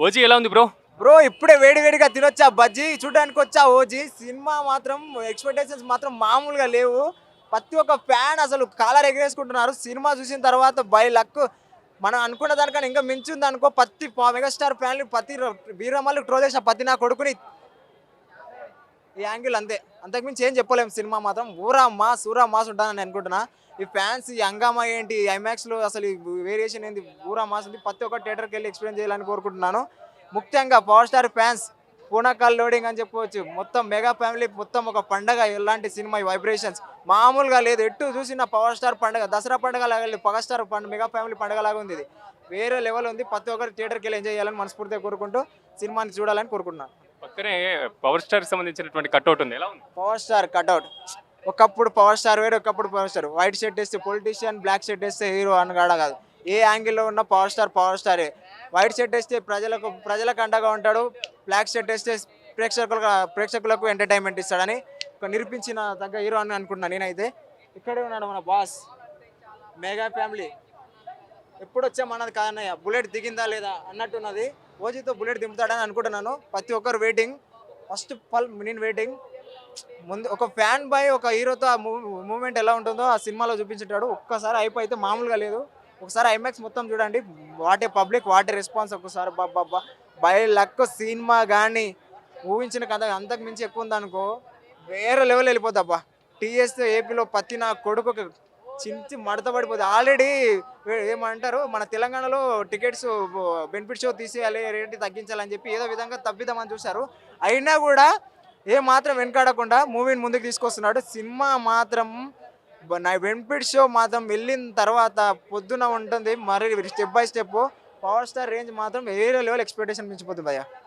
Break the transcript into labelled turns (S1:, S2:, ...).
S1: OG ఎలా ఉంది bro?
S2: Bro ఇప్పుడే వేడి వేడిగా తినొచ్చా బజ్జీ? చూడడానికి వచ్చా ఓజీ? సినిమా మాత్రం ఎక్స్పెక్టేషన్స్ మాత్రం మామూలుగా లేవు. ప్రతి ఒక్క ఫ్యాన్ అసలు కాలర్ ఎగరేసుకుంటున్నారు. సినిమా చూసిన తర్వాత బై లక్. మనం అనుకున్న దానికన్నా ఇంకా మించింది అనుకో ప్రతి పా- మెగాస్టార్ ఫ్యాన్లు ప్రతి వీరమ్మలు ట్రోల్ చేసిన ప్రతి నా కొడుకుని ఈ యాంగిల్ అంతే. అంతకుమించి ఏం చెప్పలేము సినిమా మాత్రం ఊరా మాస్ ఊరా మాస్ ఉంటానని అనుకుంటున్నా. ఈ ఫ్యాన్స్ ఈ హంగామా ఏంటి ఐమాక్స్లో అసలు వేరియేషన్ ఏంటి ఊరా మాస్ ఉంది ప్రతి ఒక్క థియేటర్కి వెళ్ళి ఎక్స్పీరియన్స్ చేయాలని కోరుకుంటున్నాను. ముఖ్యంగా పవర్ స్టార్ ఫ్యాన్స్ పూనకాల్ లోడింగ్ అని చెప్పుకోవచ్చు మొత్తం మెగా ఫ్యామిలీ మొత్తం ఒక పండగ ఎలాంటి సినిమా వైబ్రేషన్స్. మామూలుగా లేదు. ఎటు చూసిన పవర్ స్టార్ పండగ దసరా పండగ లాగా లేదు. పవర్ స్టార్ పండుగ మెగా ఫ్యామిలీ పండగ లాగా ఉంది ఇది. వేరే లెవెల్ ఉంది. ప్రతి ఒక్కరు థియేటర్కి వెళ్ళి ఎంజాయ్ చేయాలని మనస్ఫూర్తిగా కోరుకుంటూ సినిమాని చూడాలని కోరుకుంటున్నాను.
S1: పక్కనే పవర్ స్టార్ సంబంధించినటువంటి కట్అవుట్ ఉంది. ఎలా ఉంది?
S2: పవర్ స్టార్ కట్అవుట్ ఒకప్పుడు పవర్ స్టార్ వేరు ఒకప్పుడు పవర్ స్టార్ వైట్ షర్ట్ వేస్తే పొలిటీషియన్ బ్లాక్ షర్ట్ వేస్తే హీరో అనగాడ కాదు. ఏ యాంగిల్లో ఉన్న పవర్ స్టార్ పవర్ స్టారే వైట్ షర్ట్ వేస్తే ప్రజలకు ప్రజలకు అండగా ఉంటాడు. బ్లాక్ షర్ట్ వేస్తే ప్రేక్షకులకు ప్రేక్షకులకు ఎంటర్టైన్మెంట్ ఇస్తాడని ఒక నిరూపించిన తగ్గ హీరో అని అనుకుంటున్నాను నేనైతే. ఇక్కడే ఉన్నాడు మన బాస్ మెగా ఫ్యామిలీ ఎప్పుడు వచ్చా మనది కాదన్నయ్య? బుల్లెట్ దిగిందా లేదా? అన్నట్టున్నది. ఓజీతో బుల్లెట్ దింపుతాడని అనుకుంటున్నాను. ప్రతి ఒక్కరు వెయిటింగ్ ఫస్ట్ పల్ నేను వెయిటింగ్ ముందు ఒక ఫ్యాన్ బాయ్ ఒక హీరోతో ఆ మూమెంట్ ఎలా ఉంటుందో ఆ సినిమాలో చూపించుంటాడు. ఒక్కసారి అయిపోతే మామూలుగా లేదు. ఒకసారి ఐమాక్స్ మొత్తం చూడండి. వాటే పబ్లిక్ వాటే రెస్పాన్స్ ఒకసారి బాబా బై లక్ సినిమా కానీ ఊహించిన కథ అంతకు మించి ఎక్కువ ఉందనుకో వేరే లెవెల్ వెళ్ళిపోద్ది అబ్బా. టీఎస్ ఏపీలో పత్తి నా కొడుకు చించి మడత పడిపోతుంది ఆల్రెడీ ఏమంటారు? మన తెలంగాణలో టికెట్స్ బెనిఫిట్ షో తీసేయాలి రేటు తగ్గించాలని చెప్పి ఏదో విధంగా తప్పిద్దామని చూశారు. అయినా కూడా ఏ మాత్రం వెనకాడకుండా మూవీని ముందుకు తీసుకొస్తున్నాడు. సినిమా మాత్రం నా బెనిఫిట్ షో మాత్రం వెళ్ళిన తర్వాత పొద్దున ఉంటుంది. మరి step by step power star range మాత్రం వేరే లెవెల్ ఎక్స్పెక్టేషన్ మించిపోతుంది భయ్యా